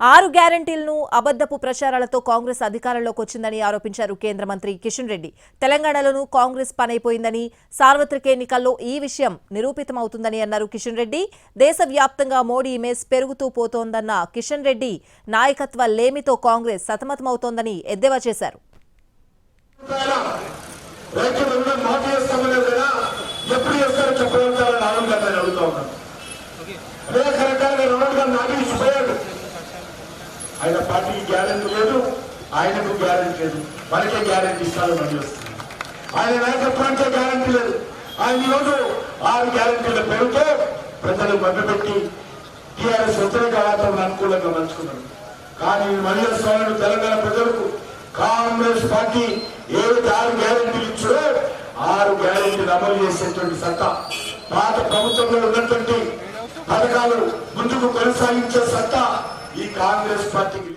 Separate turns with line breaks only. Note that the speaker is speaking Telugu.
ఆరు గ్యారంటీలను అబద్దపు ప్రచారాలతో కాంగ్రెస్ అధికారంలోకి వచ్చిందని ఆరోపించారు కేంద్ర మంత్రి కిషన్ రెడ్డి. తెలంగాణలోనూ కాంగ్రెస్ పనైపోయిందని సార్వత్రిక ఎన్నికల్లో ఈ విషయం నిరూపితమవుతుందని అన్నారు కిషన్ రెడ్డి. దేశవ్యాప్తంగా మోడీ ఇమేజ్ పెరుగుతూ పోతోందన్న కిషన్ రెడ్డి నాయకత్వ లేమితో కాంగ్రెస్ సతమతమవుతోందని ఎద్దేవా చేశారు.
రుణం ఆయన పార్టీకి గ్యారెంటీ లేదు ఆయనకు గ్యారెంటీ లేదు. మనకే గ్యారెంటీ ఇస్తారని మళ్ళీ వస్తుంది. ఆయన నాయకత్వానికే గ్యారెంటీ లేదు. ఆయన ఈరోజు ఆరు గ్యారెంటీల పేరుతో ప్రజలు మభ్యపెట్టి టీఆర్ఎస్ వ్యతిరేక వాతావరణం అనుకూలంగా మంచుకున్నారు కానీ మళ్ళీ స్వామి తెలంగాణ ప్రజలకు కాంగ్రెస్ పార్టీ ఏదైతే ఆరు గ్యారెంటీలు ఇచ్చారో ఆరు గ్యారెంటీలు అమలు చేసేటువంటి సత్తా పాత ప్రభుత్వంలో ఉన్నటువంటి పథకాలు ముందుకు కొనసాగించే సత్తా ఈ కాంగ్రెస్ పార్టీకి